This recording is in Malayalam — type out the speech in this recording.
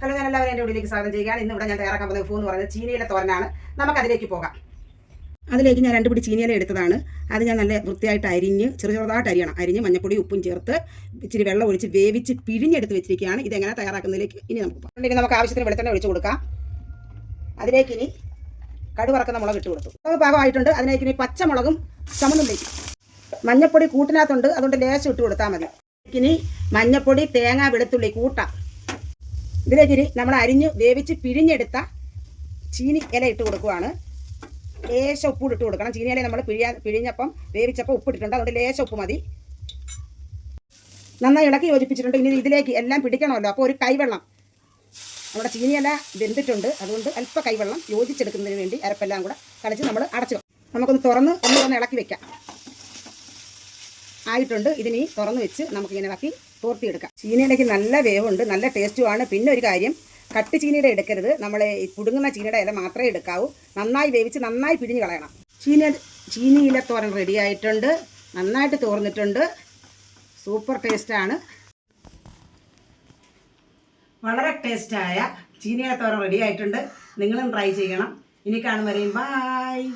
ഹലോ ഞാൻ എല്ലാവരും എന്റെ വീട്ടിലേക്ക് സ്വാഗതം ചെയ്യുകയാണ്. ഇന്ന് ഇവിടെ ഞാൻ തയ്യാറാക്കാൻ പോകുന്ന വിഭവം എന്ന് പറയുന്നത് ചീനിയിലെ തോരനാണ്. നമുക്ക് അതിലേക്ക് പോകാം. അതിലേക്ക് ഞാൻ രണ്ട് പിടി ചീനിയില എടുത്തതാണ്. അത് ഞാൻ നല്ല വൃത്തിയായിട്ട് അരിഞ്ഞ് ചെറു ചെറുതായിട്ട് അരിയണം. അരിഞ്ഞ് മഞ്ഞപ്പൊടി ഉപ്പും ചേർത്ത് ഇച്ചിരി വെള്ളം ഒഴിച്ച് വേവിച്ച് പിഴിഞ്ഞെടുത്ത് വെച്ചിരിക്കുകയാണ്. ഇതെങ്ങനെ തയ്യാറാക്കുന്നതിലേക്ക് ഇനി നമുക്ക് പോകാം. നമുക്ക് ആവശ്യത്തിന് വെളുത്തണ്ണ ഒഴിച്ച് കൊടുക്കാം. അതിലേക്ക് ഇനി കടുവറക്കുന്ന മുളക് ഇട്ട് കൊടുത്തു. മുളക് പാകമായിട്ടുണ്ട്. അതിലേക്ക് ഇനി പച്ചമുളകും ചമന്നുള്ളിലേക്ക് മഞ്ഞപ്പൊടി കൂട്ടിനകത്തുണ്ട്. അതുകൊണ്ട് ലേശം ഇട്ട് കൊടുത്താൽ മതി. ഇനി മഞ്ഞപ്പൊടി തേങ്ങ വെളുത്തുള്ളി കൂട്ടാം. ഇതിലേക്ക് നമ്മൾ അരിഞ്ഞ് വേവിച്ച് പിഴിഞ്ഞെടുത്ത ചീനി ഇല ഇട്ട് കൊടുക്കുവാണ്. ലേശം ഉപ്പ് ഇട്ട് കൊടുക്കണം. ചീനി ഇല നമ്മൾ പിഴിയാ പിഴിഞ്ഞപ്പം വേവിച്ചപ്പോൾ ഉപ്പിട്ടിട്ടുണ്ട് അതുകൊണ്ട് ലേശം ഉപ്പ് മതി. നന്നായി ഇളക്കി യോജിപ്പിച്ചിട്ടുണ്ട്. ഇനി ഇതിലേക്ക് എല്ലാം പിടിക്കണമല്ലോ. അപ്പോൾ ഒരു കൈവെള്ളം. നമ്മുടെ ചീനിയില വെന്തിട്ടുണ്ട്. അതുകൊണ്ട് അല്പ കൈവെള്ളം യോജിച്ചെടുക്കുന്നതിന് വേണ്ടി അരപ്പെല്ലാം കൂടെ കളിച്ച് നമ്മൾ അടച്ചു നമുക്കൊന്ന് തുറന്ന് ഒന്ന് ഒന്ന് ഇളക്കി വെക്കാം. ആയിട്ടുണ്ട്. ഇതിനി തുറന്ന് വെച്ച് നമുക്കിങ്ങനെ ഇളക്കി തോർത്തിയെടുക്കാം. ചീനയിലേക്ക് നല്ല വേവുണ്ട് നല്ല ടേസ്റ്റുമാണ് പിന്നെ ഒരു കാര്യം കട്ട് ചീനയുടെ എടുക്കരുത്. നമ്മൾ പുടുങ്ങുന്ന ചീനയുടെ ഇല മാത്രമേ എടുക്കാവൂ. നന്നായി വേവിച്ച് നന്നായി പിഴിഞ്ഞ് കളയണം. ചീനി ചീനിയില തോരൻ റെഡി ആയിട്ടുണ്ട്. നന്നായിട്ട് തോർന്നിട്ടുണ്ട്. സൂപ്പർ ടേസ്റ്റാണ് വളരെ ടേസ്റ്റായ ചീനിയില തോരൻ റെഡി ആയിട്ടുണ്ട്. നിങ്ങളും ട്രൈ ചെയ്യണം. ഇനി കാണും വരെയും. ബായ്